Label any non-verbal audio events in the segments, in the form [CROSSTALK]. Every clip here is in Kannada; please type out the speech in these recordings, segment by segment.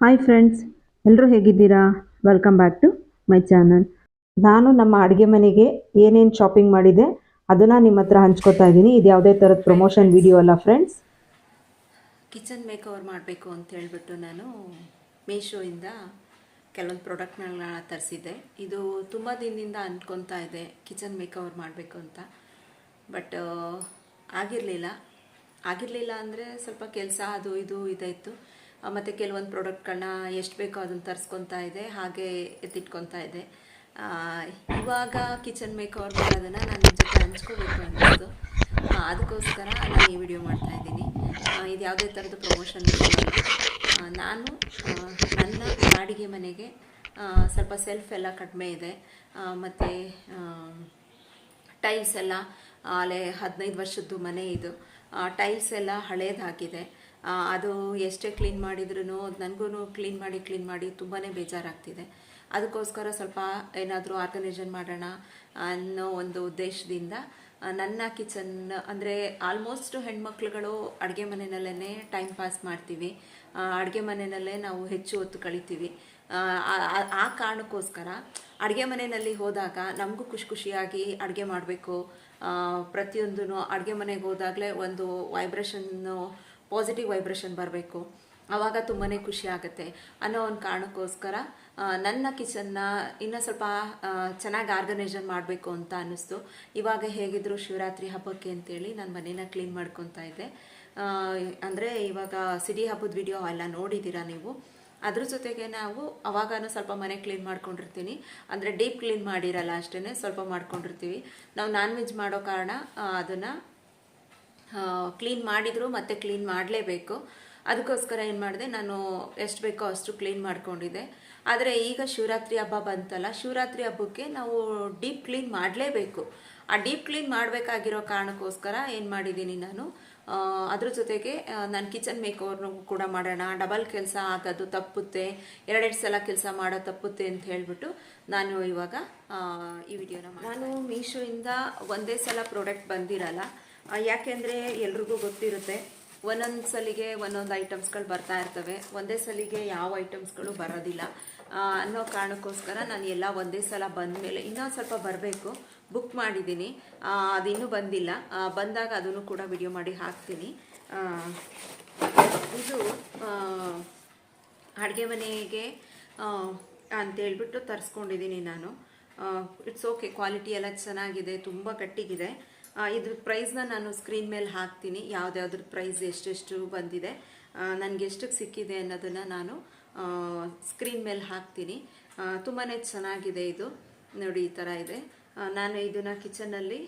ಹಾಯ್ ಫ್ರೆಂಡ್ಸ್ ಎಲ್ಲರೂ ಹೇಗಿದ್ದೀರಾ? Welcome back to my channel ನಾನು ನಮ್ಮ ಅಡುಗೆ ಮನೆಗೆ ಏನೇನು ಶಾಪಿಂಗ್ ಮಾಡಿದೆ, ಅದನ್ನು ನಿಮ್ಮ ಹತ್ರ ಹಂಚ್ಕೊತಾ ಇದ್ದೀನಿ. ಇದು ಯಾವುದೇ ಥರದ ಪ್ರಮೋಷನ್ ವಿಡಿಯೋ ಅಲ್ಲ ಫ್ರೆಂಡ್ಸ್ ಕಿಚನ್ ಮೇಕ್ ಓವರ್ ಮಾಡಬೇಕು ಅಂತ ಹೇಳಿಬಿಟ್ಟು ನಾನು ಮೀಶೋಯಿಂದ ಕೆಲವೊಂದು ಪ್ರಾಡಕ್ಟ್ಗಳನ್ನ ತರಿಸಿದ್ದೆ. ಇದು ತುಂಬ ದಿನದಿಂದ ಅಂದ್ಕೊತಾ ಇದೆ ಕಿಚನ್ ಮೇಕ್ ಓವರ್ ಮಾಡಬೇಕು ಅಂತ. ಬಟ್ ಆಗಿರಲಿಲ್ಲ. ಆಗಿರಲಿಲ್ಲ ಅಂದರೆ ಸ್ವಲ್ಪ ಕೆಲಸ ಅದು ಇದು ಇದಾಯಿತು. ಮತ್ತು ಕೆಲವೊಂದು ಪ್ರಾಡಕ್ಟ್ಗಳನ್ನ ಎಷ್ಟು ಬೇಕೋ ಅದನ್ನು ತರಿಸ್ಕೊತಾ ಇದೆ, ಹಾಗೆ ಎತ್ತಿಟ್ಕೊತಾ ಇದೆ. ಇವಾಗ ಕಿಚನ್ ಮೇಕ್ ಓವರ್ ಮಾಡೋದನ್ನು ನಾನು ನಿಮ್ಮ ಜೊತೆ ಹಂಚ್ಕೋಬೇಕು ಅನ್ನೋದು. ಅದಕ್ಕೋಸ್ಕರ ನಾನು ಈ ವಿಡಿಯೋ ಮಾಡ್ತಾ ಇದ್ದೀನಿ. ಇದು ಯಾವುದೇ ಥರದ ಪ್ರಮೋಷನ್ ನಾನು ನನ್ನ ಬಾಡಿಗೆ ಮನೆಗೆ ಸ್ವಲ್ಪ ಸೆಲ್ಫ್ ಎಲ್ಲ ಕಡಿಮೆ ಇದೆ. ಮತ್ತು ಟೈಲ್ಸ್ ಎಲ್ಲ ಅಲ್ಲೇ ಹದಿನೈದು ವರ್ಷದ್ದು ಮನೆ ಇದು. ಟೈಲ್ಸ್ ಎಲ್ಲ ಹಳೇದಾಗಿದೆ. ಅದು ಎಷ್ಟೇ ಕ್ಲೀನ್ ಮಾಡಿದ್ರೂ ನನಗೂ ಕ್ಲೀನ್ ಮಾಡಿ ಕ್ಲೀನ್ ಮಾಡಿ ತುಂಬಾ ಬೇಜಾರಾಗ್ತಿದೆ. ಅದಕ್ಕೋಸ್ಕರ ಸ್ವಲ್ಪ ಏನಾದರೂ ಆರ್ಗನೈಸೇಷನ್ ಮಾಡೋಣ ಅನ್ನೋ ಒಂದು ಉದ್ದೇಶದಿಂದ ನನ್ನ ಕಿಚನ್, ಅಂದರೆ ಆಲ್ಮೋಸ್ಟ್ ಹೆಣ್ಮಕ್ಳುಗಳು ಅಡುಗೆ ಮನೆಯಲ್ಲೇ ಟೈಮ್ ಪಾಸ್ ಮಾಡ್ತೀವಿ. ಅಡುಗೆ ಮನೆಯಲ್ಲೇ ನಾವು ಹೆಚ್ಚು ಹೊತ್ತು ಕಳಿತೀವಿ. ಆ ಕಾರಣಕ್ಕೋಸ್ಕರ ಅಡುಗೆ ಮನೆಯಲ್ಲಿ ಹೋದಾಗ ನಮಗೂ ಖುಷಿ ಖುಷಿಯಾಗಿ ಅಡುಗೆ ಮಾಡಬೇಕು. ಪ್ರತಿಯೊಂದೂ ಅಡುಗೆ ಮನೆಗೆ ಹೋದಾಗಲೇ ಒಂದು ವೈಬ್ರೇಷನ್ನು ಪಾಸಿಟಿವ್ ವೈಬ್ರೇಷನ್ ಬರಬೇಕು. ಆವಾಗ ತುಂಬಾ ಖುಷಿ ಆಗುತ್ತೆ. ಅನ್ನೋ ಒಂದು ಕಾರಣಕ್ಕೋಸ್ಕರ ನನ್ನ ಕಿಚನ್ನ ಇನ್ನೂ ಸ್ವಲ್ಪ ಚೆನ್ನಾಗಿ ಆರ್ಗನೈಸೇಷನ್ ಮಾಡಬೇಕು ಅಂತ ಅನ್ನಿಸ್ತು. ಇವಾಗ ಹೇಗಿದ್ರು ಶಿವರಾತ್ರಿ ಹಬ್ಬಕ್ಕೆ ಅಂತೇಳಿ ನಾನು ಮನೇನ ಕ್ಲೀನ್ ಮಾಡ್ಕೊತಾ ಇದ್ದೆ. ಅಂದರೆ ಇವಾಗ ಸಿಡಿ ಹಬ್ಬದ ವಿಡಿಯೋ ಎಲ್ಲ ನೋಡಿದ್ದೀರಾ ನೀವು? ಅದ್ರ ಜೊತೆಗೆ ನಾವು ಅವಾಗನೂ ಸ್ವಲ್ಪ ಮನೆ ಕ್ಲೀನ್ ಮಾಡ್ಕೊಂಡಿರ್ತೀನಿ. ಅಂದರೆ ಡೀಪ್ ಕ್ಲೀನ್ ಮಾಡಿರಲ್ಲ ಅಷ್ಟೇ ಸ್ವಲ್ಪ ಮಾಡ್ಕೊಂಡಿರ್ತೀವಿ. ನಾವು ನಾನ್ ವೆಜ್ ಮಾಡೋ ಕಾರಣ ಅದನ್ನು ಕ್ಲೀನ್ ಮಾಡಿದ್ರು ಮತ್ತೆ ಕ್ಲೀನ್ ಮಾಡಲೇಬೇಕು. ಅದಕ್ಕೋಸ್ಕರ ಏನು ಮಾಡಿದೆ ನಾನು ಎಷ್ಟು ಬೇಕೋ ಅಷ್ಟು ಕ್ಲೀನ್ ಮಾಡ್ಕೊಂಡಿದ್ದೆ. ಆದರೆ ಈಗ ಶಿವರಾತ್ರಿ ಹಬ್ಬ ಬಂತಲ್ಲ ಶಿವರಾತ್ರಿ ಹಬ್ಬಕ್ಕೆ ನಾವು ಡೀಪ್ ಕ್ಲೀನ್ ಮಾಡಲೇಬೇಕು. ಆ ಡೀಪ್ ಕ್ಲೀನ್ ಮಾಡಬೇಕಾಗಿರೋ ಕಾರಣಕ್ಕೋಸ್ಕರ ಏನು ಮಾಡಿದ್ದೀನಿ ನಾನು ಅದ್ರ ಜೊತೆಗೆ ನಾನು ಕಿಚನ್ ಮೇಕ್ ಓವರ್ನು ಕೂಡ ಮಾಡೋಣ ಡಬಲ್ ಕೆಲಸ ಆಗೋದು ತಪ್ಪುತ್ತೆ ಎರಡೆರಡು ಸಲ ಕೆಲಸ ಮಾಡೋ ತಪ್ಪುತ್ತೆ ಅಂತ ಹೇಳಿಬಿಟ್ಟು ನಾನು ಇವಾಗ ಈ ವಿಡಿಯೋನ ನಾನು ಮೀಶೋಯಿಂದ ಒಂದೇ ಸಲ ಪ್ರಾಡಕ್ಟ್ ಬಂದಿರಲ್ಲ ಯಾಕೆಂದರೆ ಎಲ್ರಿಗೂ ಗೊತ್ತಿರುತ್ತೆ, ಒಂದೊಂದು ಸಲಿಗೆ ಒಂದೊಂದು ಐಟಮ್ಸ್ಗಳು ಬರ್ತಾ ಇರ್ತವೆ. ಒಂದೇ ಸಲಿಗೆ ಯಾವ ಐಟಮ್ಸ್ಗಳು ಬರೋದಿಲ್ಲ. ಅನ್ನೋ ಕಾರಣಕ್ಕೋಸ್ಕರ ನಾನು ಎಲ್ಲ ಒಂದೇ ಸಲ ಬಂದ ಮೇಲೆ ಇನ್ನೊಂದು ಸ್ವಲ್ಪ ಬರಬೇಕು. ಬುಕ್ ಮಾಡಿದ್ದೀನಿ. ಅದಿನ್ನೂ ಬಂದಿಲ್ಲ. ಬಂದಾಗ ಅದನ್ನು ಕೂಡ ವಿಡಿಯೋ ಮಾಡಿ ಹಾಕ್ತೀನಿ. ಇದು ಅಡುಗೆ ಮನೆಗೆ ಅಂತ ಅಂತೇಳ್ಬಿಟ್ಟು ತರಿಸ್ಕೊಂಡಿದ್ದೀನಿ ನಾನು. ಇಟ್ಸ್ ಓಕೆ ಕ್ವಾಲಿಟಿ ಎಲ್ಲ ಚೆನ್ನಾಗಿದೆ. ತುಂಬ ಗಟ್ಟಿಗಿದೆ. ಇದ್ರ ಪ್ರೈಸ್ನ ನಾನು ಸ್ಕ್ರೀನ್ ಮೇಲೆ ಹಾಕ್ತೀನಿ. ಯಾವುದ್ಯಾವ್ದ್ರ ಪ್ರೈಸ್ ಎಷ್ಟೆಷ್ಟು ಬಂದಿದೆ ನನಗೆ ಎಷ್ಟಕ್ಕೆ ಸಿಕ್ಕಿದೆ ಅನ್ನೋದನ್ನು ನಾನು ಸ್ಕ್ರೀನ್ ಮೇಲೆ ಹಾಕ್ತೀನಿ. ತುಂಬಾ ಚೆನ್ನಾಗಿದೆ ಇದು. ನೋಡಿ, ಈ ಥರ ಇದೆ. ನಾನು ಇದನ್ನು ಕಿಚನಲ್ಲಿ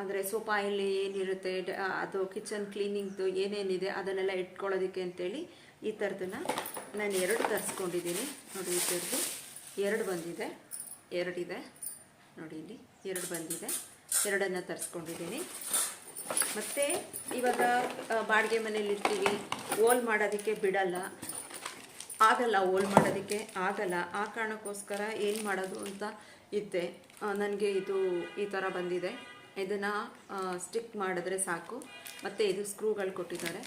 ಅಂದರೆ ಸೋಪ್ ಆಯಿಲ್ ಏನಿರುತ್ತೆ ಅದು ಕಿಚನ್ ಕ್ಲೀನಿಂಗ್ದು ಏನೇನಿದೆ ಅದನ್ನೆಲ್ಲ ಇಟ್ಕೊಳ್ಳೋದಕ್ಕೆ ಅಂತೇಳಿ ಈ ಥರದನ್ನು ನಾನು ಎರಡು ತರಿಸ್ಕೊಂಡಿದ್ದೀನಿ. ನೋಡಿ, ಈ ಥರದ್ದು ಎರಡು ಬಂದಿದೆ. ಎರಡಿದೆ. ನೋಡಿ ಇಲ್ಲಿ, ಎರಡು ಬಂದಿದೆ. ಎರಡನ್ನು ತರಿಸ್ಕೊಂಡಿದ್ದೀನಿ. ಮತ್ತು ಇವಾಗ ಬಾಡಿಗೆ ಮನೇಲಿ ಇರ್ತೀವಿ. ಓಲ್ ಮಾಡೋದಕ್ಕೆ ಬಿಡಲ್ಲ. ಆಗಲ್ಲ, ಓಲ್ ಮಾಡೋದಕ್ಕೆ ಆಗಲ್ಲ. ಆ ಕಾರಣಕ್ಕೋಸ್ಕರ ಏನು ಮಾಡೋದು ಅಂತ ಇದ್ದೆ. ನನಗೆ ಇದು ಈ ಥರ ಬಂದಿದೆ. ಇದನ್ನು ಸ್ಟಿಕ್ ಮಾಡಿದ್ರೆ ಸಾಕು. ಮತ್ತು ಇದು ಸ್ಕ್ರೂಗಳು ಕೊಟ್ಟಿದ್ದಾರೆ.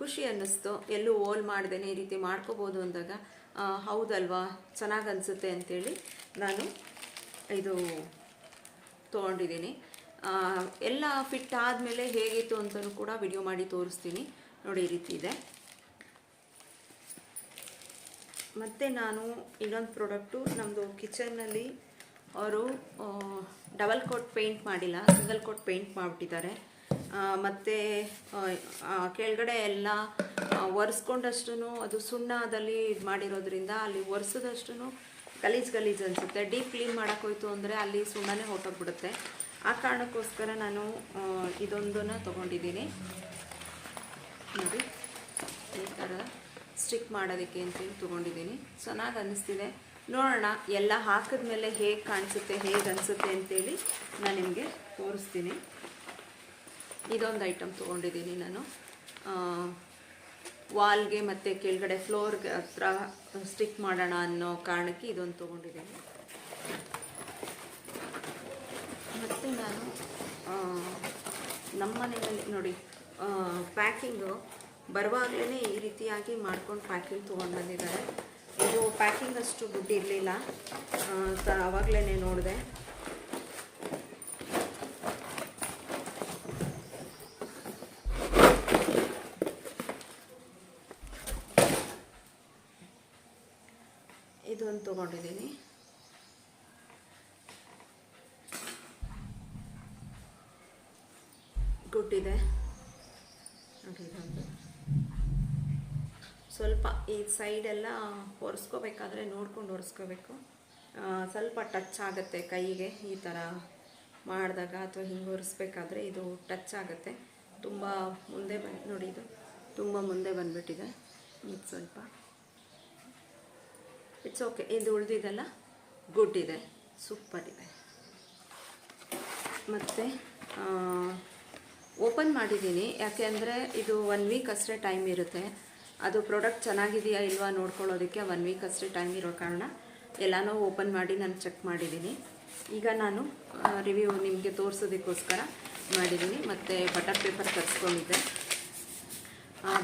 ಖುಷಿ ಅನ್ನಿಸ್ತು. ಎಲ್ಲೂ ಓಲ್ ಮಾಡ್ದೇನೆ ಈ ರೀತಿ ಮಾಡ್ಕೋಬೋದು ಅಂದಾಗ ಹೌದಲ್ವಾ? ಚೆನ್ನಾಗಿ ಅನಿಸುತ್ತೆ ಅಂಥೇಳಿ ನಾನು ಇದು ತೊಗೊಂಡಿದ್ದೀನಿ. ಎಲ್ಲ ಫಿಟ್ ಆದಮೇಲೆ ಹೇಗಿತ್ತು ಅಂತಲೂ ಕೂಡ ವಿಡಿಯೋ ಮಾಡಿ ತೋರಿಸ್ತೀನಿ. ನೋಡಿ, ಈ ರೀತಿ ಇದೆ. ಮತ್ತು ನಾನು ಇನ್ನೊಂದು ಪ್ರಾಡಕ್ಟು ನಮ್ಮದು ಕಿಚನ್ನಲ್ಲಿ ಅವರು ಡಬಲ್ ಕೋಟ್ ಪೇಂಟ್ ಮಾಡಿಲ್ಲ ಸಿಂಗಲ್ ಕೋಟ್ ಪೇಂಟ್ ಮಾಡಿಬಿಟ್ಟಿದ್ದಾರೆ. ಮತ್ತು ಕೆಳಗಡೆ ಎಲ್ಲ ಒರೆಸ್ಕೊಂಡಷ್ಟು ಅದು ಸುಣ್ಣದಲ್ಲಿ ಇದು ಮಾಡಿರೋದ್ರಿಂದ ಅಲ್ಲಿ ಒರೆಸಿದಷ್ಟು ಗಲೀಜು ಗಲೀಜು ಅನಿಸುತ್ತೆ. ಡೀಪ್ ಕ್ಲೀನ್ ಮಾಡೋಕೆ ಹೋಯ್ತು ಅಂದರೆ ಅಲ್ಲಿ ಸುಣ್ಣನೇ ಹೊಟ್ಟೋಗ್ಬಿಡುತ್ತೆ ಆ ಕಾರಣಕ್ಕೋಸ್ಕರ ನಾನು ಇದೊಂದನ್ನು ತೊಗೊಂಡಿದ್ದೀನಿ. ನೋಡಿ, ಈ ಥರ ಸ್ಟಿಕ್ ಮಾಡೋದಕ್ಕೆ ಅಂತೇಳಿ ತೊಗೊಂಡಿದ್ದೀನಿ. ಚೆನ್ನಾಗಿ ಅನ್ನಿಸ್ತಿದೆ ನೋಡೋಣ, ಎಲ್ಲ ಹಾಕಿದ್ಮೇಲೆ ಹೇಗೆ ಕಾಣಿಸುತ್ತೆ, ಹೇಗೆ ಅನಿಸುತ್ತೆ ಅಂತೇಳಿ ನಾನು ನಿಮಗೆ ತೋರಿಸ್ತೀನಿ. ಇದೊಂದು ಐಟಮ್ ತೊಗೊಂಡಿದ್ದೀನಿ ನಾನು. ವಾಲ್ಗೆ ಮತ್ತು ಕೆಳಗಡೆ ಫ್ಲೋರ್ಗೆ ಹತ್ರ ಸ್ಟಿಕ್ ಮಾಡೋಣ ಅನ್ನೋ ಕಾರಣಕ್ಕೆ ಇದೊಂದು ತೊಗೊಂಡಿದ್ದೀನಿ. ಮತ್ತು ನಾನು ನಮ್ಮ ಮನೆಯಲ್ಲಿ ನೋಡಿ ಪ್ಯಾಕಿಂಗು ಬರುವಾಗಲೇ ಈ ರೀತಿಯಾಗಿ ಮಾಡ್ಕೊಂಡು ಪ್ಯಾಕಿಂಗ್ ತೊಗೊಂಡು ಬಂದಿದ್ದಾರೆ. ಇದು ಪ್ಯಾಕಿಂಗ್ ಅಷ್ಟು ದುಡ್ಡು ಇರಲಿಲ್ಲ. ಆವಾಗಲೇ ನೋಡಿದೆ. ಇದೊಂದು ತೊಗೊಂಡಿದ್ದೀನಿ. ಗುಟ್ಟಿದೆ. ನೋಡಿ ಸ್ವಲ್ಪ ಈ ಸೈಡೆಲ್ಲ ಒರೆಸ್ಕೋಬೇಕಾದ್ರೆ ನೋಡ್ಕೊಂಡು ಒರೆಸ್ಕೋಬೇಕು. ಸ್ವಲ್ಪ ಟಚ್ ಆಗುತ್ತೆ ಕೈಗೆ ಈ ಥರ ಮಾಡಿದಾಗ ಅಥವಾ ಹಿಂಗೆ ಒರೆಸ್ಬೇಕಾದ್ರೆ ಇದು ಟಚ್ ಆಗುತ್ತೆ. ತುಂಬ ಮುಂದೆ ಬಂದು ನೋಡಿ ಇದು ತುಂಬ ಮುಂದೆ ಬಂದುಬಿಟ್ಟಿದೆ. ಇದು ಸ್ವಲ್ಪ ಇಟ್ಸ್ ಓಕೆ ಇದು ಉಳಿದಿದೆಲ್ಲ? ಗುಡ್ ಇದೆ. ಸೂಪರ್ ಇದೆ. ಮತ್ತು ಓಪನ್ ಮಾಡಿದ್ದೀನಿ. ಯಾಕೆ ಅಂದರೆ ಇದು ಒನ್ ವೀಕ್ ಅಷ್ಟೇ ಟೈಮ್ ಇರುತ್ತೆ. ಅದು ಪ್ರಾಡಕ್ಟ್ ಚೆನ್ನಾಗಿದೆಯಾ ಇಲ್ವಾ ನೋಡ್ಕೊಳ್ಳೋದಕ್ಕೆ ಒನ್ ವೀಕ್ ಅಷ್ಟೇ ಟೈಮ್ ಇರೋ ಕಾರಣ ಎಲ್ಲನೂ ಓಪನ್ ಮಾಡಿ ನಾನು ಚೆಕ್ ಮಾಡಿದ್ದೀನಿ. ಈಗ ನಾನು ರಿವ್ಯೂ ನಿಮಗೆ ತೋರಿಸೋದಕ್ಕೋಸ್ಕರ ಮಾಡಿದ್ದೀನಿ. ಮತ್ತು ಬಟರ್ ಪೇಪರ್ ತರಿಸ್ಕೊಂಡಿದ್ದೆ.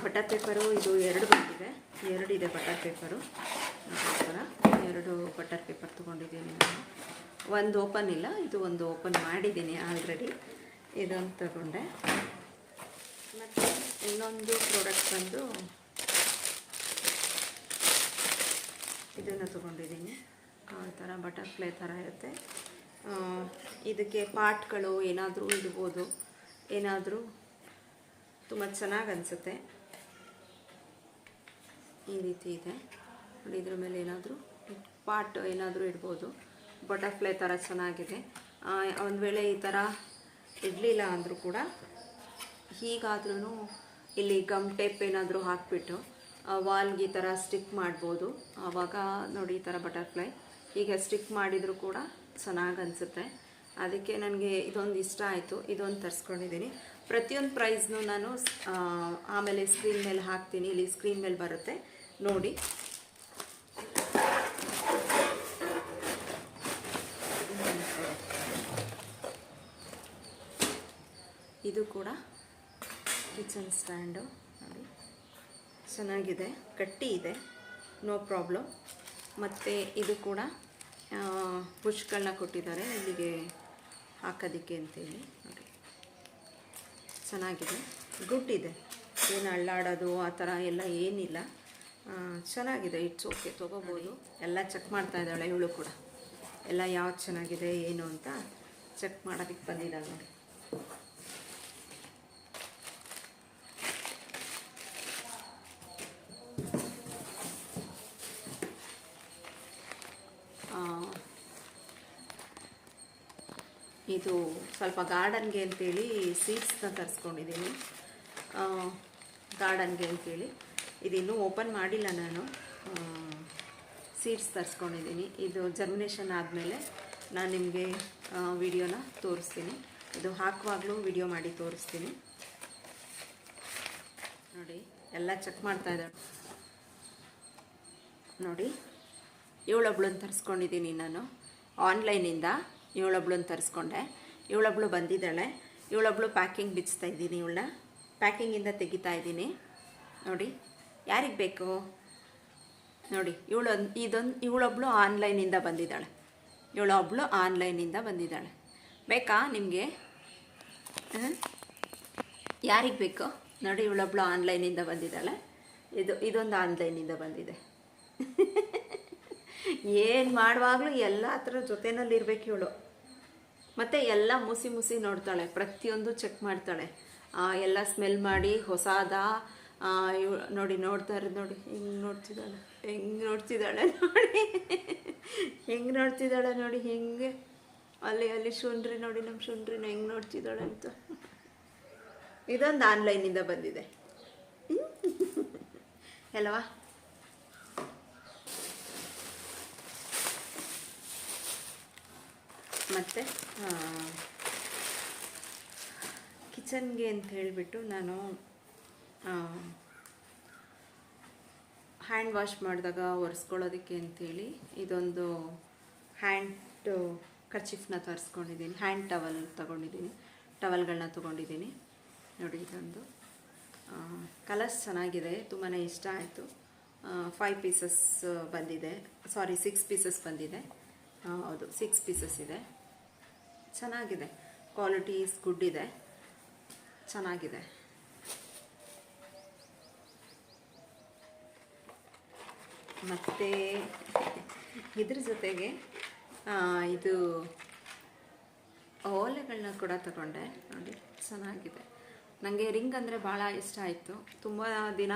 ಬಟರ್ ಪೇಪರು ಇದು ಎರಡು ಬಂದಿದೆ. ಎರಡಿದೆ ಬಟರ್ ಪೇಪರು ಅದಕ್ಕೋಸ್ಕರ ಎರಡು ಬಟರ್ ಪೇಪರ್ ತೊಗೊಂಡಿದ್ದೀನಿ ನಾನು. ಒಂದು ಓಪನ್ ಇಲ್ಲ, ಇದು ಒಂದು ಓಪನ್ ಮಾಡಿದ್ದೀನಿ ಆಲ್ರೆಡಿ ಇದೊಂದು ತಗೊಂಡೆ. ಮತ್ತು ಇನ್ನೊಂದು ಪ್ರಾಡಕ್ಟ್ ಬಂದು ಇದನ್ನು ತೊಗೊಂಡಿದ್ದೀನಿ. ಆ ಥರ ಬಟರ್ಫ್ಲೈ ಥರ ಇರುತ್ತೆ. ಇದಕ್ಕೆ ಪಾಟ್ಗಳು ಏನಾದರೂ ಇಡ್ಬೋದು. ಏನಾದರೂ ತುಂಬ ಚೆನ್ನಾಗಿ ಅನಿಸುತ್ತೆ. ಈ ರೀತಿ ಇದೆ. ನೋಡಿ ಇದ್ರ ಮೇಲೆ ಏನಾದರೂ ಪಾಟ್ ಏನಾದರೂ ಇಡ್ಬೋದು. ಬಟರ್ಫ್ಲೈ ಥರ ಚೆನ್ನಾಗಿದೆ. ಒಂದು ವೇಳೆ ಈ ಥರ ಇಡಲಿಲ್ಲ ಅಂದರೂ ಕೂಡ ಹೀಗಾದ್ರೂ ಇಲ್ಲಿ ಗಮ್ ಟೇಪ್ ಏನಾದರೂ ಹಾಕಿಬಿಟ್ಟು ವಾಲ್ಗೆ ಈ ಥರ ಸ್ಟಿಕ್ ಮಾಡ್ಬೋದು. ಆವಾಗ ನೋಡಿ ಈ ಥರ ಬಟರ್ಫ್ಲೈ ಹೀಗೆ ಸ್ಟಿಕ್ ಮಾಡಿದರೂ ಕೂಡ ಚೆನ್ನಾಗಿ ಅನಿಸುತ್ತೆ. ಅದಕ್ಕೆ ನನಗೆ ಇದೊಂದು ಇಷ್ಟ ಆಯಿತು. ಇದೊಂದು ತರಿಸ್ಕೊಂಡಿದ್ದೀನಿ ಪ್ರತಿಯೊಂದು ಪ್ರೈಸ್ನು ನಾನು ಆಮೇಲೆ ಸ್ಕ್ರೀನ್ ಮೇಲೆ ಹಾಕ್ತೀನಿ. ಇಲ್ಲಿ ಸ್ಕ್ರೀನ್ ಮೇಲೆ ಬರುತ್ತೆ. ನೋಡಿ. ಇದು ಕೂಡ ಕಿಚನ್ ಸ್ಟ್ಯಾಂಡು ನೋಡಿ. ಚೆನ್ನಾಗಿದೆ. ಗಟ್ಟಿ ಇದೆ. ನೋ ಪ್ರಾಬ್ಲಮ್ ಮತ್ತು ಇದು ಕೂಡ ಬುಷ್ಗಳನ್ನ ಕೊಟ್ಟಿದ್ದಾರೆ. ಇಲ್ಲಿಗೆ ಹಾಕೋದಕ್ಕೆ ಅಂತೇಳಿ. ನೋಡಿ. ಚೆನ್ನಾಗಿದೆ. ಗುಡ್ ಇದೆ. ಏನು ಅಳ್ಳಾಡೋದು, ಆ ಥರ ಎಲ್ಲ ಏನಿಲ್ಲ. ಚೆನ್ನಾಗಿದೆ. ಇಟ್ಸ್ ಓಕೆ ತೊಗೋಬೋದು. ಎಲ್ಲ ಚೆಕ್ ಮಾಡ್ತಾ ಇದ್ದಾಳೆ ಇವಳು ಕೂಡ. ಎಲ್ಲ ಯಾವ್ದು ಚೆನ್ನಾಗಿದೆ, ಏನು ಅಂತ ಚೆಕ್ ಮಾಡೋದಕ್ಕೆ ಬಂದಿದ್ದಾಳೆ ನೋಡಿ ಆ, ಇದು ಸ್ವಲ್ಪ ಗಾರ್ಡನ್ಗೆ ಅಂತೇಳಿ ಸೀಡ್ಸ್ನ ತರಿಸ್ಕೊಂಡಿದ್ದೀನಿ. ಗಾರ್ಡನ್ಗೆ ಅಂತೇಳಿ. ಇದಿನ್ನೂ ಓಪನ್ ಮಾಡಿಲ್ಲ ನಾನು. ಸೀಡ್ಸ್ ತರಿಸ್ಕೊಂಡಿದ್ದೀನಿ. ಇದು ಜರ್ಮಿನೇಷನ್ ಆದಮೇಲೆ ನಾನು ನಿಮಗೆ ವಿಡಿಯೋನ ತೋರಿಸ್ತೀನಿ. ಇದು ಹಾಕುವಾಗಲೂ ವಿಡಿಯೋ ಮಾಡಿ ತೋರಿಸ್ತೀನಿ. ನೋಡಿ, ಎಲ್ಲ ಚೆಕ್ ಮಾಡ್ತಾ ಇದ್ದಾಳೆ ನೋಡಿ ಏಳೊಬ್ಳನ್ನು ತರಿಸ್ಕೊಂಡಿದ್ದೀನಿ ನಾನು ಆನ್ಲೈನಿಂದ. ಇವಳೊಬ್ಳನ್ನ ತರಿಸ್ಕೊಂಡೆ. ಇವಳೊಬ್ಳು ಬಂದಿದ್ದಾಳೆ. ಇವಳೊಬ್ಳು ಪ್ಯಾಕಿಂಗ್ ಬಿಚ್ತಾ ಇದ್ದೀನಿ ಇವಳನ್ನ. ಪ್ಯಾಕಿಂಗಿಂದ ತೆಗಿತಾ ಇದ್ದೀನಿ. ನೋಡಿ, ಯಾರಿಗೆ ಬೇಕು? ನೋಡಿ, ಇವಳು ಇದೊಂದು, ಇವಳೊಬ್ಳು ಆನ್ಲೈನಿಂದ ಬಂದಿದ್ದಾಳೆ. ಇವಳೊಬ್ಳು ಆನ್ಲೈನಿಂದ ಬಂದಿದ್ದಾಳೆ. ಬೇಕಾ ನಿಮಗೆ? ಯಾರಿಗೆ ಬೇಕು? ನೋಡಿ, ಇವಳೊಬ್ಳು ಆನ್ಲೈನಿಂದ ಬಂದಿದ್ದಾಳೆ. ಇದು, ಇದೊಂದು ಆನ್ಲೈನಿಂದ ಬಂದಿದೆ. [LAUGHS] ಏನು ಮಾಡುವಾಗಲೂ ಎಲ್ಲ ಹತ್ರ ಜೊತೆಯಲ್ಲಿ ಇರಬೇಕು ಇವಳು. ಮತ್ತು ಎಲ್ಲ ಮುಸಿ ಮುಸಿ ನೋಡ್ತಾಳೆ, ಪ್ರತಿಯೊಂದು ಚೆಕ್ ಮಾಡ್ತಾಳೆ. ಎಲ್ಲ ಸ್ಮೆಲ್ ಮಾಡಿ, ಹೊಸಾದ ನೋಡಿ, ನೋಡ್ತಾ ಇರೋದು ನೋಡಿ, ಹಿಂಗೆ ನೋಡ್ತಿದ್ದಾಳೆ, ಹೆಂಗೆ ನೋಡ್ತಿದ್ದಾಳೆ ನೋಡಿ. ಹೆಂಗೆ ನೋಡ್ತಿದ್ದಾಳೆ ನೋಡಿ, ಹೆಂಗೆ. ಅಲ್ಲಿ ಅಲ್ಲಿ ಶುಂಡ್ರಿ ನೋಡಿ ನಮ್ಮ ಶುಂಡ್ರಿನ ಹೆಂಗೆ ನೋಡ್ತಿದ್ದಾಳೆ ಅಂತ. ಇದೊಂದು ಆನ್ಲೈನಿಂದ ಬಂದಿದೆ. [LAUGHS] ಅಲ್ವಾ? ಮತ್ತು ಕಿಚನ್ಗೆ ಅಂತ ಹೇಳಿಬಿಟ್ಟು ನಾನು ಹ್ಯಾಂಡ್ ವಾಶ್ ಮಾಡಿದಾಗ ಒರೆಸ್ಕೊಳ್ಳೋದಕ್ಕೆ ಅಂಥೇಳಿ ಇದೊಂದು ಹ್ಯಾಂಡ್ ಕರ್ಚಿಫ್ನ ತರಿಸ್ಕೊಂಡಿದ್ದೀನಿ. ಹ್ಯಾಂಡ್ ಟವಲ್ ತೊಗೊಂಡಿದ್ದೀನಿ. ಟವಲ್ಗಳನ್ನ ತೊಗೊಂಡಿದ್ದೀನಿ. ನೋಡಿ ಇದೊಂದು ಕಲರ್ಸ್ ಚೆನ್ನಾಗಿದೆ. ತುಂಬಾ ಇಷ್ಟ ಆಯಿತು. ಫೈವ್ ಪೀಸಸ್ ಬಂದಿದೆ. ಸಾರಿ ಸಿಕ್ಸ್ ಪೀಸಸ್ ಬಂದಿದೆ. ಹೌದು ಸಿಕ್ಸ್ ಪೀಸಸ್ ಇದೆ. ಚೆನ್ನಾಗಿದೆ. ಕ್ವಾಲಿಟಿ ಗುಡ್ ಇದೆ. ಚೆನ್ನಾಗಿದೆ. ಮತ್ತು ಇದ್ರ ಜೊತೆಗೆ ಇದು ಓಲೆಗಳನ್ನ ಕೂಡ ತಗೊಂಡೆ. ನೋಡಿ, ಚೆನ್ನಾಗಿದೆ. ನನಗೆ ರಿಂಗ್ ಅಂದರೆ ಭಾಳ ಇಷ್ಟ ಆಯಿತು. ತುಂಬ ದಿನ,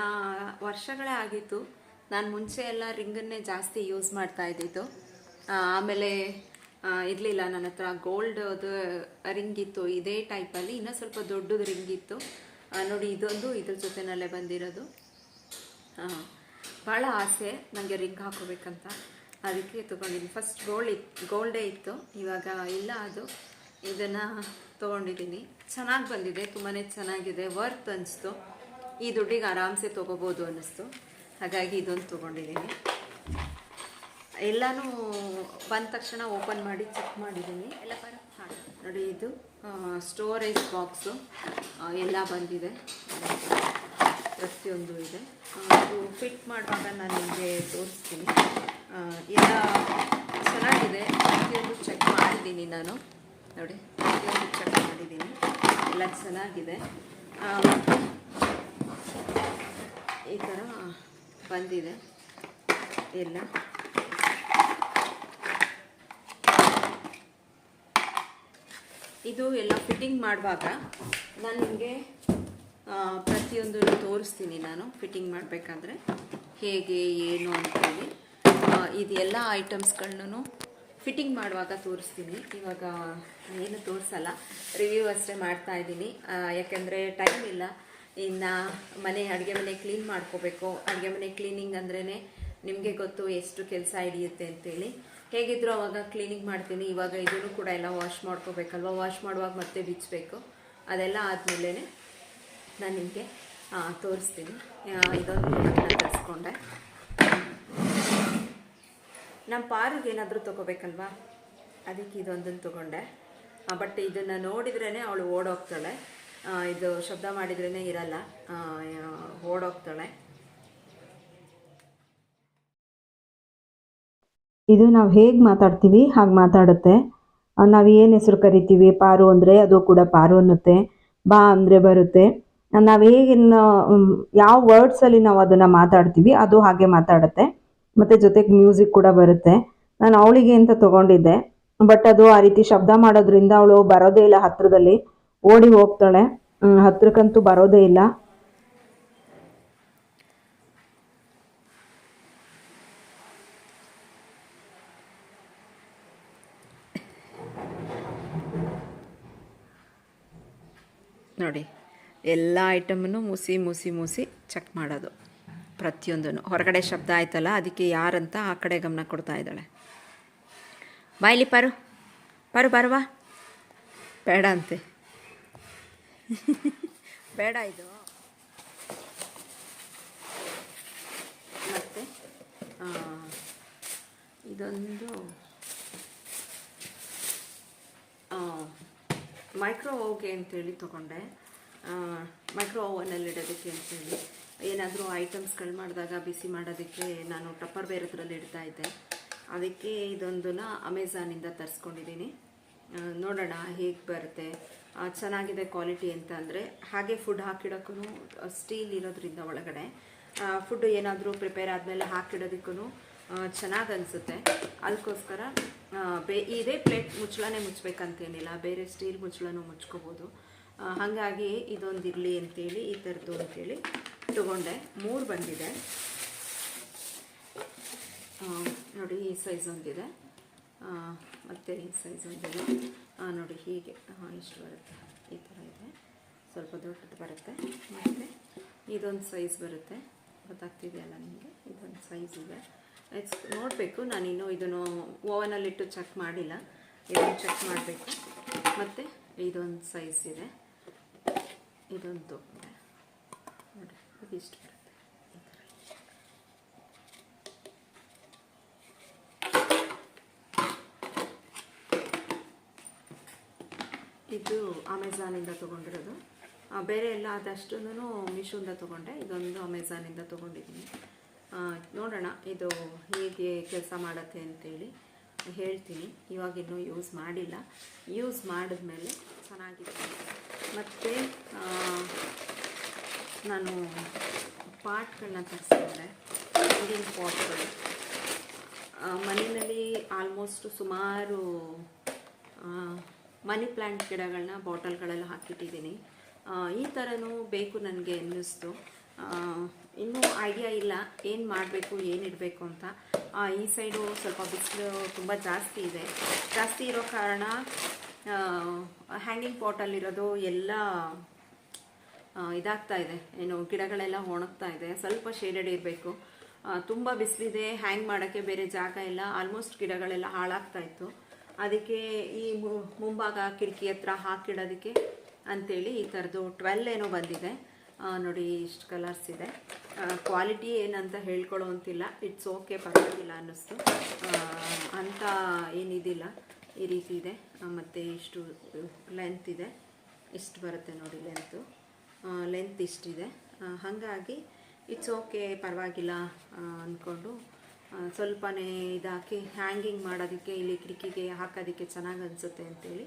ವರ್ಷಗಳೇ ಆಗಿತ್ತು. ನಾನು ಮುಂಚೆ ಎಲ್ಲ ರಿಂಗನ್ನೇ ಜಾಸ್ತಿ ಯೂಸ್ ಮಾಡ್ತಾ ಇದ್ದಿದ್ದು. ಆಮೇಲೆ ಇರಲಿಲ್ಲ ನನ್ನ ಹತ್ರ. ಗೋಲ್ಡ್ ಅದು ರಿಂಗ್ ಇತ್ತು, ಇದೇ ಟೈಪಲ್ಲಿ ಇನ್ನೂ ಸ್ವಲ್ಪ ದೊಡ್ಡದು ರಿಂಗ್ ಇತ್ತು. ನೋಡಿ, ಇದೊಂದು ಇದ್ರ ಜೊತೆನಲ್ಲೇ ಬಂದಿರೋದು. ಹಾಂ ಭಾಳ ಆಸೆ ನನಗೆ ರಿಂಗ್ ಹಾಕೋಬೇಕಂತ. ಅದಕ್ಕೆ ತೊಗೊಂಡಿದ್ದೀನಿ. ಫಸ್ಟ್ ಗೋಲ್ಡ್ ಇತ್ತು ಗೋಲ್ಡೇ ಇತ್ತು. ಇವಾಗ ಇಲ್ಲ ಅದು. ಇದನ್ನು ತೊಗೊಂಡಿದ್ದೀನಿ. ಚೆನ್ನಾಗಿ ಬಂದಿದೆ. ತುಂಬಾ ಚೆನ್ನಾಗಿದೆ. ವರ್ತ್ ಅನಿಸ್ತು. ಈ ದುಡ್ಡಿಗೆ ಆರಾಮ್ಸೆ ತೊಗೋಬೋದು ಅನ್ನಿಸ್ತು. ಹಾಗಾಗಿ ಇದೊಂದು ತೊಗೊಂಡಿದ್ದೀನಿ. ಎಲ್ಲನೂ ಬಂದ ತಕ್ಷಣ ಓಪನ್ ಮಾಡಿ ಚೆಕ್ ಮಾಡಿದ್ದೀನಿ. ಎಲ್ಲ ನೋಡಿ ಇದು ಸ್ಟೋರೇಜ್ ಬಾಕ್ಸು ಎಲ್ಲ ಬಂದಿದೆ. ಪ್ರತಿಯೊಂದು ಇದೆ. ಅದು ಇದು ಫಿಟ್ ಮಾಡುವಾಗ ನಾನು ನಿಮಗೆ ತೋರಿಸ್ತೀನಿ. ಎಲ್ಲ ಚೆನ್ನಾಗಿದೆ. ಪ್ರತಿಯೊಂದು ಚೆಕ್ ಮಾಡಿದ್ದೀನಿ ನಾನು. ನೋಡಿ ಪ್ರತಿಯೊಂದು ಚೆಕ್ ಮಾಡಿದ್ದೀನಿ. ಎಲ್ಲ ಚೆನ್ನಾಗಿದೆ. ಈ ಥರ ಬಂದಿದೆ. ಎಲ್ಲ. ಇದು ಎಲ್ಲ ಫಿಟ್ಟಿಂಗ್ ಮಾಡುವಾಗ ನಾನು ನಿಮಗೆ ಪ್ರತಿಯೊಂದು ತೋರಿಸ್ತೀನಿ ನಾನು ಫಿಟ್ಟಿಂಗ್ ಮಾಡಬೇಕಾದ್ರೆ. ಹೇಗೆ, ಏನು ಅಂತೇಳಿ ಇದೆಲ್ಲ ಐಟಮ್ಸ್ಗಳನ್ನೂ ಫಿಟ್ಟಿಂಗ್ ಮಾಡುವಾಗ ತೋರಿಸ್ತೀನಿ. ಇವಾಗ ಏನು ತೋರಿಸಲ್ಲ. ರಿವ್ಯೂ ಅಷ್ಟೇ ಮಾಡ್ತಾ ಇದ್ದೀನಿ. ಯಾಕೆಂದರೆ ಟೈಮ್ ಇಲ್ಲ. ಇನ್ನು ಮನೆ, ಅಡುಗೆ ಮನೆ ಕ್ಲೀನ್ ಮಾಡ್ಕೋಬೇಕು. ಅಡುಗೆ ಮನೆ ಕ್ಲೀನಿಂಗ್ ಅಂದ್ರೇ ನಿಮಗೆ ಗೊತ್ತು ಎಷ್ಟು ಕೆಲಸ ಹಿಡಿಯುತ್ತೆ ಅಂತೇಳಿ. ಹೇಗಿದ್ರು ಅವಾಗ ಕ್ಲೀನಿಂಗ್ ಮಾಡ್ತೀನಿ. ಇವಾಗ ಇದನ್ನು ಕೂಡ ಎಲ್ಲ ವಾಶ್ ಮಾಡ್ಕೋಬೇಕಲ್ವ? ವಾಶ್ ಮಾಡುವಾಗ ಮತ್ತೆ ಬಿಚ್ಚಬೇಕು ಅದೆಲ್ಲ ಆದಮೇಲೆ ನಾನು ನಿಮಗೆ ತೋರಿಸ್ತೀನಿ. ಇದೊಂದು ತರಿಸ್ಕೊಂಡೆ. ನಮ್ಮ ಪಾರಿಗೆ ಏನಾದರೂ ತೊಗೋಬೇಕಲ್ವಾ? ಅದಕ್ಕೆ ಇದೊಂದನ್ನು ತೊಗೊಂಡೆ. ಬಟ್ ಇದನ್ನು ನೋಡಿದ್ರೇ ಅವಳು ಓಡೋಗ್ತಾಳೆ. ಇದು ಶಬ್ದ ಮಾಡಿದ್ರೇ ಇರಲ್ಲ. ಓಡೋಗ್ತಾಳೆ. ಇದು ನಾವು ಹೇಗೆ ಮಾತಾಡ್ತೀವಿ, ಹಾಗೆ ಮಾತಾಡುತ್ತೆ. ನಾವು ಏನು ಹೆಸರು ಕರಿತೀವಿ, ಪಾರು ಅಂದರೆ ಅದು ಕೂಡ ಪಾರು ಅನ್ನುತ್ತೆ, ಬಾ ಅಂದರೆ ಬರುತ್ತೆ. ನಾವು ಹೇಗೆ ಯಾವ ವರ್ಡ್ಸಲ್ಲಿ ನಾವು ಅದನ್ನು ಮಾತಾಡ್ತೀವಿ, ಅದು ಹಾಗೆ ಮಾತಾಡುತ್ತೆ. ಮತ್ತು ಜೊತೆಗೆ ಮ್ಯೂಸಿಕ್ ಕೂಡ ಬರುತ್ತೆ. ನಾನು ಅವಳಿಗೆ ಅಂತ ತೊಗೊಂಡಿದ್ದೆ ಬಟ್ ಅದು ಆ ರೀತಿ ಶಬ್ದ ಮಾಡೋದ್ರಿಂದ ಅವಳು ಬರೋದೇ ಇಲ್ಲ ಹತ್ತಿರದಲ್ಲಿ ಓಡಿ ಹೋಗ್ತಾಳೆ. ಹತ್ತಿರಕ್ಕಂತೂ ಬರೋದೇ ಇಲ್ಲ. ನೋಡಿ, ಎಲ್ಲ ಐಟಮನ್ನು ಮುಸಿ ಮುಸಿ ಮುಸಿ ಚೆಕ್ ಮಾಡೋದು. ಪ್ರತಿಯೊಂದನ್ನು. ಹೊರಗಡೆ ಶಬ್ದ ಆಯ್ತಲ್ಲ, ಅದಕ್ಕೆ ಯಾರಂತ ಆ ಕಡೆ ಗಮನ ಕೊಡ್ತಾ ಇದ್ದಾಳೆ. ಬಾಯ್ಲಿ ಪರು. ಪರು ಬರವಾ ಬೇಡ ಅಂತೆ. ಬೇಡ ಇದು. ಮತ್ತೆ ಇದೊಂದು ಮೈಕ್ರೋ ಓವ್ಗೆ ಅಂತೇಳಿ ತೊಗೊಂಡೆ. ಮೈಕ್ರೋ ಓವನಲ್ಲಿ ಇಡೋದಕ್ಕೆ ಅಂತೇಳಿ. ಏನಾದರೂ ಐಟಮ್ಸ್ಗಳು ಮಾಡಿದಾಗ ಬಿಸಿ ಮಾಡೋದಕ್ಕೆ ನಾನು ಟಪ್ಪರ್ ಬೇರೆದ್ರಲ್ಲಿ ಇಡ್ತಾ ಇದ್ದೆ. ಅದಕ್ಕೆ ಇದೊಂದನ್ನ ಅಮೆಝಾನಿಂದ ತರಿಸ್ಕೊಂಡಿದ್ದೀನಿ. ನೋಡೋಣ ಹೇಗೆ ಬರುತ್ತೆ. ಚೆನ್ನಾಗಿದೆ ಕ್ವಾಲಿಟಿ ಅಂತ ಅಂದರೆ, ಹಾಗೆ ಫುಡ್ ಹಾಕಿಡೋಕ್ಕೂ ಸ್ಟೀಲ್ ಇರೋದ್ರಿಂದ ಒಳಗಡೆ. ಫುಡ್ ಏನಾದರೂ ಪ್ರಿಪೇರ್ ಆದಮೇಲೆ ಹಾಕಿಡೋದಕ್ಕೂ ಚೆನ್ನಾಗಿ ಅನಿಸುತ್ತೆ. ಅದಕ್ಕೋಸ್ಕರ ಬೇ, ಇದೇ ಪ್ಲೇಟ್ ಮುಚ್ಚಳನೇ ಮುಚ್ಚಬೇಕಂತೇನಿಲ್ಲ. ಬೇರೆ ಸ್ಟೀಲ್ ಮುಚ್ಚಳನೂ ಮುಚ್ಕೋಬೋದು. ಹಾಗಾಗಿ ಇದೊಂದು ಇರಲಿ ಅಂತೇಳಿ, ಈ ಥರದ್ದು ಅಂತೇಳಿ ತೊಗೊಂಡೆ. ಮೂರು ಬಂದಿದೆ. ನೋಡಿ, ಈ ಸೈಜ್ ಒಂದಿದೆ. ಮತ್ತು ಈ ಸೈಜ್ ಒಂದಿದೆ. ನೋಡಿ, ಹೀಗೆ. ಇಷ್ಟು ಬರುತ್ತೆ. ಈ ಥರ ಇದೆ. ಸ್ವಲ್ಪ ದೊಡ್ಡದು ಬರುತ್ತೆ. ಮತ್ತು ಇದೊಂದು ಸೈಜ್ ಬರುತ್ತೆ. ಗೊತ್ತಾಗ್ತಿದೆಯಲ್ಲ ನಿಮಗೆ? ಇದೊಂದು ಸೈಜ್ ಇದೆ. ನೆಕ್ಸ್ಟ್ ನೋಡಬೇಕು ನಾನಿನ್ನು ಇದನ್ನು ಓವನಲ್ಲಿಟ್ಟು ಚೆಕ್ ಮಾಡಿಲ್ಲ. ಇದನ್ನು ಚೆಕ್ ಮಾಡಬೇಕು. ಮತ್ತು ಇದೊಂದು ಸೈಜ್ ಇದೆ. ಇದೊಂದು ಇದಿಷ್ಟು ಈ ಥರ ಇದು ಅಮೆಝಾನಿಂದ ತೊಗೊಂಡಿರೋದು. ಬೇರೆ ಎಲ್ಲ ಆದಷ್ಟು ಮೀಶೋಯಿಂದ ತೊಗೊಂಡೆ. ಇದೊಂದು ಅಮೆಝಾನಿಂದ ತೊಗೊಂಡಿದ್ದೀನಿ. ನೋಡೋಣ, ಇದು ಹೇಗೆ ಕೆಲಸ ಮಾಡುತ್ತೆ ಅಂತೇಳಿ ಹೇಳ್ತೀನಿ. ಇವಾಗ ಇನ್ನೂ ಯೂಸ್ ಮಾಡಿಲ್ಲ. ಯೂಸ್ ಮಾಡಿದ್ಮೇಲೆ ಚೆನ್ನಾಗಿದೆ ಮತ್ತು ನಾನು ಪಾಟ್ಗಳನ್ನ ತರಿಸ್ಕೊಂಡೆ ಇಂಡಿಯನ್ ಪಾಟ್ಗಳು. ಮನೆಯಲ್ಲಿ ಆಲ್ಮೋಸ್ಟ್ ಸುಮಾರು ಮನಿ ಪ್ಲ್ಯಾಂಟ್ ಗಿಡಗಳನ್ನ ಬಾಟಲ್ಗಳೆಲ್ಲ ಹಾಕಿಟ್ಟಿದ್ದೀನಿ. ಈ ಥರನೂ ಬೇಕು ನನಗೆ ಅನ್ನಿಸ್ತು. ಇನ್ನೂ ಐಡಿಯಾ ಇಲ್ಲ, ಏನು ಮಾಡಬೇಕು, ಏನು ಇಡಬೇಕು ಅಂತ. ಈ ಸೈಡು ಸ್ವಲ್ಪ ಬಿಸಿಲು ತುಂಬ ಜಾಸ್ತಿ ಇದೆ. ಜಾಸ್ತಿ ಇರೋ ಕಾರಣ ಹ್ಯಾಂಗಿಂಗ್ ಪಾಟಲ್ಲಿರೋದು ಎಲ್ಲ ಇದಾಗ್ತಾ ಇದೆ. ಏನು, ಗಿಡಗಳೆಲ್ಲ ಒಣಗ್ತಾ ಇದೆ. ಸ್ವಲ್ಪ ಶೇಡೆಡ್ ಇರಬೇಕು. ತುಂಬ ಬಿಸಿಲಿದೆ ಹ್ಯಾಂಗ್ ಮಾಡೋಕ್ಕೆ ಬೇರೆ ಜಾಗ ಇಲ್ಲ. ಆಲ್ಮೋಸ್ಟ್ ಗಿಡಗಳೆಲ್ಲ ಹಾಳಾಗ್ತಾ ಇತ್ತು. ಅದಕ್ಕೆ ಈ ಮುಂಭಾಗ ಕಿಟಕಿ ಹತ್ರ ಹಾಕಿಡೋದಕ್ಕೆ ಅಂಥೇಳಿ ಈ ಥರದ್ದು ಟ್ವೆಲ್ ಏನೋ ಬಂದಿದೆ. ನೋಡಿ, ಇಷ್ಟು ಕಲರ್ಸ್ ಇದೆ. ಕ್ವಾಲಿಟಿ ಏನಂತ ಹೇಳ್ಕೊಳ್ಳೋ ಅಂತಿಲ್ಲ ಇಟ್ಸ್ ಓಕೆ ಪರವಾಗಿಲ್ಲ ಅನ್ನಿಸ್ತು. ಅಂತ ಏನಿದಿಲ್ಲ. ಈ ರೀತಿ ಇದೆ. ಮತ್ತು ಇಷ್ಟು ಲೆಂತ್ ಇದೆ. ಇಷ್ಟು ಬರುತ್ತೆ ನೋಡಿ ಲೆಂತು ಲೆಂತ್ ಇಷ್ಟಿದೆ. ಹಾಗಾಗಿ ಇಟ್ಸ್ ಓಕೆ ಪರವಾಗಿಲ್ಲ ಅಂದ್ಕೊಂಡು ಸ್ವಲ್ಪನೇ ಇದಾಕಿ ಹ್ಯಾಂಗಿಂಗ್ ಮಾಡೋದಕ್ಕೆ ಇಲ್ಲಿ ಕಿಟಕಿಗೆ ಹಾಕೋದಕ್ಕೆ ಚೆನ್ನಾಗಿ ಅನಿಸುತ್ತೆ ಅಂತೇಳಿ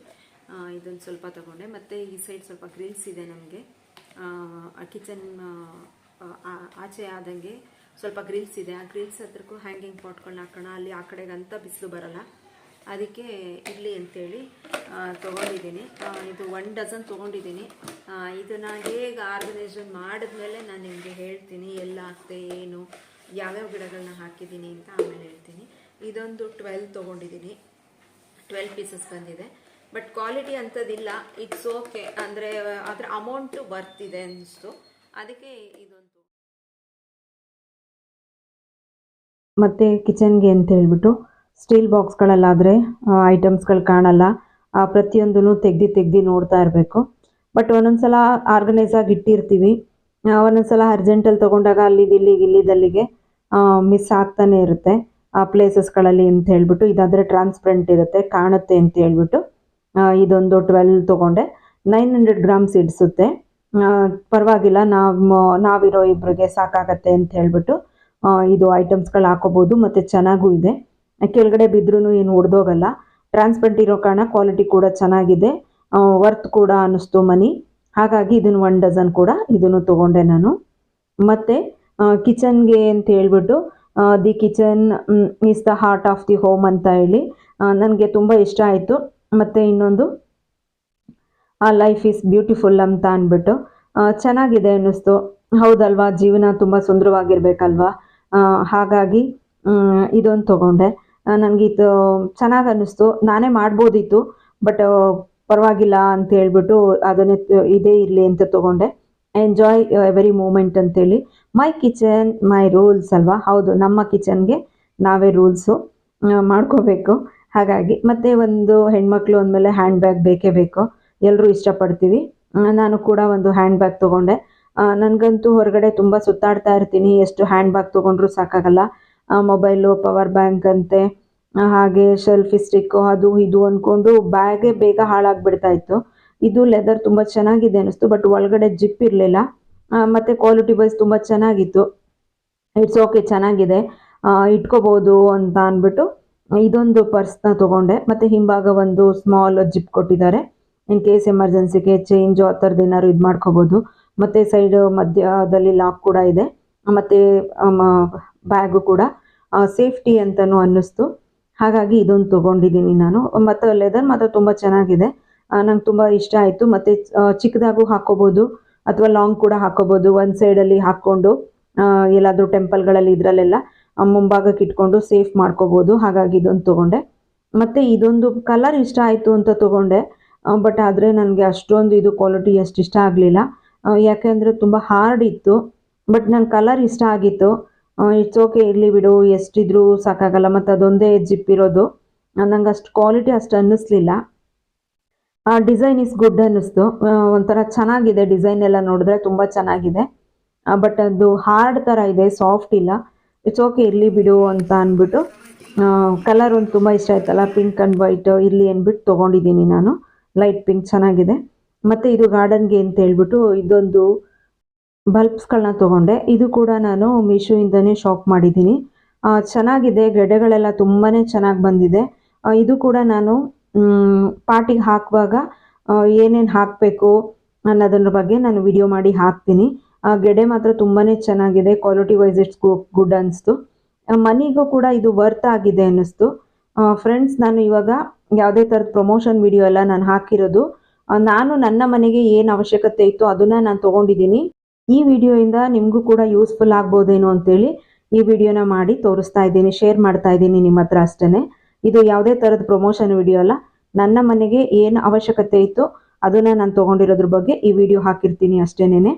ಇದನ್ನು ಸ್ವಲ್ಪ ತಗೊಂಡೆ. ಮತ್ತು ಈ ಸೈಡ್ ಸ್ವಲ್ಪ ಗ್ರಿಲ್ಸ್ ಇದೆ ನಮಗೆ. ಕಿಚನ್ ಆಚೆ ಆದಂಗೆ ಸ್ವಲ್ಪ ಗ್ರಿಲ್ಸ್ ಇದೆ. ಆ ಗ್ರಿಲ್ಸ್ ಹತ್ರಕ್ಕೂ ಹ್ಯಾಂಗಿಂಗ್ ಪಾಟ್ಗಳನ್ನ ಹಾಕೋಣ. ಅಲ್ಲಿ ಆ ಕಡೆಗೆ ಅಂತ ಬಿಸಿಲು ಬರಲ್ಲ. ಅದಕ್ಕೆ ಇರಲಿ ಅಂತೇಳಿ ತೊಗೊಂಡಿದ್ದೀನಿ. ಇದು ಒನ್ ಡಜನ್ ತೊಗೊಂಡಿದ್ದೀನಿ. ಇದನ್ನು ಹೇಗೆ ಆರ್ಗನೈಸೇಷನ್ ಮಾಡಿದ್ಮೇಲೆ ನಾನು ನಿಮಗೆ ಹೇಳ್ತೀನಿ. ಎಲ್ಲ ಆಗ್ತೆ ಏನು, ಯಾವ್ಯಾವ ಗಿಡಗಳನ್ನ ಹಾಕಿದ್ದೀನಿ ಅಂತ ಆಮೇಲೆ ಹೇಳ್ತೀನಿ. ಇದೊಂದು ಟ್ವೆಲ್ ತೊಗೊಂಡಿದ್ದೀನಿ. ಟ್ವೆಲ್ ಪೀಸಸ್ ಬಂದಿದೆ. ಬಟ್ ಕ್ವಾಲಿಟಿ ಅಂಥದ್ದಿಲ್ಲ. ಇಟ್ಸ್ ಓಕೆ ಅಂದರೆ, ಅದರ ಅಮೌಂಟು ಬರ್ತಿದೆ ಅನ್ನಿಸ್ತು ಅದಕ್ಕೆ ಇದೊಂದು ಮತ್ತು ಕಿಚನ್ಗೆ ಅಂತ ಹೇಳ್ಬಿಟ್ಟು ಸ್ಟೀಲ್ ಬಾಕ್ಸ್ಗಳಲ್ಲಾದರೆ ಐಟಮ್ಸ್ಗಳು ಕಾಣಲ್ಲ. ಪ್ರತಿಯೊಂದೂ ತೆಗ್ದು ತೆಗ್ದು ನೋಡ್ತಾ ಇರಬೇಕು. ಬಟ್ ಒಂದೊಂದು ಸಲ ಆರ್ಗನೈಸ್ ಆಗಿ ಇಟ್ಟಿರ್ತೀವಿ. ಒಂದೊಂದ್ಸಲ ಒಂದೊಂದು ಸಲ ಅರ್ಜೆಂಟಲ್ಲಿ ತೊಗೊಂಡಾಗ ಇಲ್ಲಿ ಇಲ್ಲಿಗೆ ಇಲ್ಲಿದಲ್ಲಿಗೆ ಮಿಸ್ ಆಗ್ತಾನೆ ಇರುತ್ತೆ. ಆ, ಪ್ಲೇಸಸ್ಗಳಲ್ಲಿ ಅಂತ ಹೇಳ್ಬಿಟ್ಟು ಇದಾದರೆ ಟ್ರಾನ್ಸ್ಪರೆಂಟ್ ಇರುತ್ತೆ, ಕಾಣುತ್ತೆ ಅಂತ ಹೇಳ್ಬಿಟ್ಟು ಇದೊಂದು ಟ್ವೆಲ್ ತೊಗೊಂಡೆ. ನೈನ್ ಹಂಡ್ರೆಡ್ ಗ್ರಾಮ್ಸ್ ಇಡಿಸುತ್ತೆ ಪರವಾಗಿಲ್ಲ, ನಾವು, ನಾವಿರೋ ಇಬ್ಬರಿಗೆ ಸಾಕಾಗತ್ತೆ ಅಂತ ಹೇಳ್ಬಿಟ್ಟು ಇದು ಐಟಮ್ಸ್ಗಳು ಹಾಕೋಬೋದು, ಮತ್ತು ಚೆನ್ನಾಗೂ ಇದೆ. ಕೆಳಗಡೆ ಬಿದ್ದರೂ ಏನು ಒಡೆದೋಗಲ್ಲ. ಟ್ರಾನ್ಸ್ಪರೆಂಟ್ ಇರೋ ಕಾರಣ ಕ್ವಾಲಿಟಿ ಕೂಡ ಚೆನ್ನಾಗಿದೆ. ವರ್ತ್ ಕೂಡ ಅನ್ನಿಸ್ತು ಮನಿ. ಹಾಗಾಗಿ ಇದನ್ನು ಒನ್ ಡಜನ್ ಕೂಡ ಇದನ್ನು ತೊಗೊಂಡೆ ನಾನು. ಮತ್ತು ಕಿಚನ್ಗೆ ಅಂತ ಹೇಳ್ಬಿಟ್ಟು the kitchen is the heart of the home ಅಂತ ಹೇಳಿ ನನಗೆ ತುಂಬ ಇಷ್ಟ ಆಯಿತು. ಮತ್ತು ಇನ್ನೊಂದು, ಆ ಲೈಫ್ ಈಸ್ ಬ್ಯೂಟಿಫುಲ್ ಅಂತ ಅಂದ್ಬಿಟ್ಟು ಚೆನ್ನಾಗಿದೆ ಅನ್ನಿಸ್ತು. ಹೌದಲ್ವಾ? ಜೀವನ ತುಂಬ ಸುಂದರವಾಗಿರ್ಬೇಕಲ್ವಾ? ಹಾಗಾಗಿ ಇದೊಂದು ತೊಗೊಂಡೆ. ನನಗೆ ಇದು ಚೆನ್ನಾಗಿ ಅನ್ನಿಸ್ತು. ನಾನೇ ಮಾಡ್ಬೋದಿತ್ತು, ಬಟ್ ಪರವಾಗಿಲ್ಲ ಅಂತ ಹೇಳ್ಬಿಟ್ಟು ಅದನ್ನೇ ಇದೇ ಇರಲಿ ಅಂತ ತೊಗೊಂಡೆ. ಎಂಜಾಯ್ ಎವರಿ ಮೂಮೆಂಟ್ ಅಂತೇಳಿ. ಮೈ ಕಿಚನ್ ಮೈ ರೂಲ್ಸ್ ಅಲ್ವಾ? ಹೌದು, ನಮ್ಮ ಕಿಚನ್ಗೆ ನಾವೇ ರೂಲ್ಸು ಮಾಡ್ಕೋಬೇಕು. ಹಾಗಾಗಿ, ಮತ್ತು ಒಂದು ಹೆಣ್ಮಕ್ಳು ಅಂದಮೇಲೆ ಹ್ಯಾಂಡ್ ಬ್ಯಾಗ್ ಬೇಕೇ ಬೇಕು. ಎಲ್ಲರೂ ಇಷ್ಟಪಡ್ತೀವಿ. ನಾನು ಕೂಡ ಒಂದು ಹ್ಯಾಂಡ್ ಬ್ಯಾಗ್ ತೊಗೊಂಡೆ. ನನಗಂತೂ ಹೊರಗಡೆ ತುಂಬ ಸುತ್ತಾಡ್ತಾ ಇರ್ತೀನಿ. ಎಷ್ಟು ಹ್ಯಾಂಡ್ ಬ್ಯಾಗ್ ತೊಗೊಂಡ್ರೂ ಸಾಕಾಗಲ್ಲ. ಮೊಬೈಲು ಪವರ್ ಬ್ಯಾಂಕ್ ಅಂತೆ ಹಾಗೆ ಸೆಲ್ಫಿ ಸ್ಟಿಕ್ಕು ಅದು ಇದು ಅಂದ್ಕೊಂಡು ಬ್ಯಾಗೆ ಬೇಗ ಹಾಳಾಗ್ಬಿಡ್ತಾ ಇತ್ತು. ಇದು ಲೆದರ್ ತುಂಬ ಚೆನ್ನಾಗಿದೆ ಅನ್ನಿಸ್ತು ಬಟ್ ಒಳಗಡೆ ಜಿಪ್ ಇರಲಿಲ್ಲ. ಮತ್ತು ಕ್ವಾಲಿಟಿ ವೈಸ್ ತುಂಬ ಚೆನ್ನಾಗಿತ್ತು. ಇಟ್ಸ್ ಓಕೆ ಚೆನ್ನಾಗಿದೆ. ಇಟ್ಕೋಬೋದು ಅಂತ ಅಂದ್ಬಿಟ್ಟು ಇದೊಂದು ಪರ್ಸ್ನ ತೊಗೊಂಡೆ. ಮತ್ತು ಹಿಂಭಾಗ ಒಂದು ಸ್ಮಾಲ್ ಜಿಪ್ ಕೊಟ್ಟಿದ್ದಾರೆ. ಇನ್ ಕೇಸ್ ಎಮರ್ಜೆನ್ಸಿಗೆ ಚೇಂಜು ಆ ಥರದ್ದು ಏನಾದ್ರು ಇದು ಮಾಡ್ಕೋಬೋದು ಮತ್ತು ಸೈಡ್ ಮಧ್ಯದಲ್ಲಿ ಲಾಕ್ ಕೂಡ ಇದೆ. ಮತ್ತು ಬ್ಯಾಗು ಕೂಡ ಸೇಫ್ಟಿ ಅಂತಲೂ ಅನ್ನಿಸ್ತು. ಹಾಗಾಗಿ ಇದೊಂದು ತೊಗೊಂಡಿದ್ದೀನಿ ನಾನು. ಮತ್ತು ಲೆದರ್ ಮಾತ್ರ ತುಂಬ ಚೆನ್ನಾಗಿದೆ. ನಂಗೆ ತುಂಬ ಇಷ್ಟ ಆಯಿತು. ಮತ್ತು ಚಿಕ್ಕದಾಗೂ ಹಾಕೋಬೋದು. ಅಥವಾ ಲಾಂಗ್ ಕೂಡ ಹಾಕೋಬೋದು. ಒಂದು ಸೈಡಲ್ಲಿ ಹಾಕ್ಕೊಂಡು ಎಲ್ಲಾದರೂ ಟೆಂಪಲ್ಗಳಲ್ಲಿ ಇದರಲ್ಲೆಲ್ಲ ಮುಂಭಾಗಕ್ಕೆ ಇಟ್ಕೊಂಡು ಸೇಫ್ ಮಾಡ್ಕೋಬೋದು. ಹಾಗಾಗಿ ಇದೊಂದು ತೊಗೊಂಡೆ. ಮತ್ತು ಇದೊಂದು ಕಲರ್ ಇಷ್ಟ ಆಯಿತು ಅಂತ ತೊಗೊಂಡೆ. ಬಟ್ ಆದರೆ ನನಗೆ ಅಷ್ಟೊಂದು ಇದು ಕ್ವಾಲಿಟಿ ಅಷ್ಟು ಇಷ್ಟ ಆಗಲಿಲ್ಲ. ಯಾಕೆಂದರೆ ತುಂಬ ಹಾರ್ಡ್ ಇತ್ತು ಬಟ್ ನನ್ನ ಕಲರ್ ಇಷ್ಟ ಆಗಿತ್ತು. ಇಟ್ಸ್ ಓಕೆ ಇರಲಿ ಬಿಡು, ಎಷ್ಟಿದ್ರೂ ಸಾಕಾಗಲ್ಲ, ಮತ್ತು ಅದೊಂದೇ ಜಿಪ್ ಇರೋದು. ನಂಗೆ ಅಷ್ಟು ಕ್ವಾಲಿಟಿ ಅಷ್ಟು ಅನ್ನಿಸ್ಲಿಲ್ಲ. ಆ ಡಿಸೈನ್ ಇಸ್ ಗುಡ್ ಅನ್ನಿಸ್ತು. ಒಂಥರ ಚೆನ್ನಾಗಿದೆ ಡಿಸೈನ್ ಎಲ್ಲ ನೋಡಿದ್ರೆ ತುಂಬ ಚೆನ್ನಾಗಿದೆ. ಬಟ್ ಅದು ಹಾರ್ಡ್ ಥರ ಇದೆ ಸಾಫ್ಟ್ ಇಲ್ಲ. ಇಟ್ಸ್ ಓಕೆ ಇರಲಿ ಬಿಡು ಅಂತ ಅಂದ್ಬಿಟ್ಟು ಕಲರ್ ಒಂದು ತುಂಬ ಇಷ್ಟ ಆಯ್ತಲ್ಲ ಪಿಂಕ್ ಆ್ಯಂಡ್ ವೈಟ್ ಇರಲಿ ಅಂದ್ಬಿಟ್ಟು ತೊಗೊಂಡಿದ್ದೀನಿ ನಾನು. ಲೈಟ್ ಪಿಂಕ್ ಚೆನ್ನಾಗಿದೆ. ಮತ್ತು ಇದು ಗಾರ್ಡನ್ಗೆ ಅಂತ ಹೇಳ್ಬಿಟ್ಟು ಇದೊಂದು ಬಲ್ಬ್ಸ್ಗಳನ್ನ ತೊಗೊಂಡೆ. ಇದು ಕೂಡ ನಾನು ಮೀಶೋಯಿಂದನೇ ಶಾಪ್ ಮಾಡಿದ್ದೀನಿ. ಚೆನ್ನಾಗಿದೆ. ಗೆಡೆಗಳೆಲ್ಲ ತುಂಬಾ ಚೆನ್ನಾಗಿ ಬಂದಿದೆ. ಇದು ಕೂಡ ನಾನು ಪಾಟಿಗೆ ಹಾಕುವಾಗ ಏನೇನು ಹಾಕಬೇಕು ಅನ್ನೋದ್ರ ಬಗ್ಗೆ ನಾನು ವಿಡಿಯೋ ಮಾಡಿ ಹಾಕ್ತೀನಿ. ಗೆಡೆ ಮಾತ್ರ ತುಂಬಾ ಚೆನ್ನಾಗಿದೆ. ಕ್ವಾಲಿಟಿ ವೈಸ್ ಇಟ್ಸ್ ಗುಡ್ ಅನಿಸ್ತು. ಮನಿಗೂ ಕೂಡ ಇದು ವರ್ತ್ ಆಗಿದೆ ಅನ್ನಿಸ್ತು. ಫ್ರೆಂಡ್ಸ್, ನಾನು ಇವಾಗ ಯಾವುದೇ ಥರದ ಪ್ರಮೋಷನ್ ವಿಡಿಯೋ ಎಲ್ಲ ನಾನು ಹಾಕಿರೋದು ನಾನು ನನ್ನ ಮನೆಗೆ ಏನು ಅವಶ್ಯಕತೆ ಇತ್ತು ಅದನ್ನು ನಾನು ತೊಗೊಂಡಿದ್ದೀನಿ. ಈ ವಿಡಿಯೋಯಿಂದ ನಿಮಗೂ ಕೂಡ ಯೂಸ್ಫುಲ್ ಆಗ್ಬೋದೇನೋ ಅಂತೇಳಿ ಈ ವಿಡಿಯೋನ ಮಾಡಿ ತೋರಿಸ್ತಾ ಇದ್ದೀನಿ ಶೇರ್ ಮಾಡ್ತಾ ಇದ್ದೀನಿ ನಿಮ್ಮ ಹತ್ರ ಅಷ್ಟೇ ಇದು ಯಾವುದೇ ಥರದ ಪ್ರಮೋಷನ್ ವಿಡಿಯೋ ಅಲ್ಲ. ನನ್ನ ಮನೆಗೆ ಏನು ಅವಶ್ಯಕತೆ ಇತ್ತು ಅದನ್ನ ನಾನು ತೊಗೊಂಡಿರೋದ್ರ ಬಗ್ಗೆ ಈ ವಿಡಿಯೋ ಹಾಕಿರ್ತೀನಿ ಅಷ್ಟೇನೆ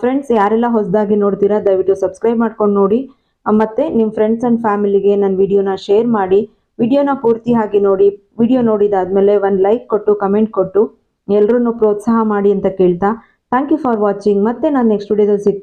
ಫ್ರೆಂಡ್ಸ್ ಯಾರೆಲ್ಲ ಹೊಸದಾಗಿ ನೋಡ್ತೀರಾ, ದಯವಿಟ್ಟು ಸಬ್ಸ್ಕ್ರೈಬ್ ಮಾಡ್ಕೊಂಡು ನೋಡಿ. ಮತ್ತು ನಿಮ್ಮ ಫ್ರೆಂಡ್ಸ್ ಆ್ಯಂಡ್ ಫ್ಯಾಮಿಲಿಗೆ ನನ್ನ ವಿಡಿಯೋನ ಶೇರ್ ಮಾಡಿ, ವಿಡಿಯೋನ ಪೂರ್ತಿಯಾಗಿ ನೋಡಿ, ವಿಡಿಯೋ ನೋಡಿದಾದ್ಮೇಲೆ ಒಂದು ಲೈಕ್ ಕೊಟ್ಟು ಕಮೆಂಟ್ ಕೊಟ್ಟು ಎಲ್ಲರೂ ಪ್ರೋತ್ಸಾಹ ಮಾಡಿ ಅಂತ ಕೇಳ್ತಾ ಥ್ಯಾಂಕ್ ಯು ಫಾರ್ ವಾಚಿಂಗ್ ಮತ್ತೆ ನಾನು ನೆಕ್ಸ್ಟ್ ವಿಡಿಯೋದಲ್ಲಿ ಸಿಗ್ತೀನಿ.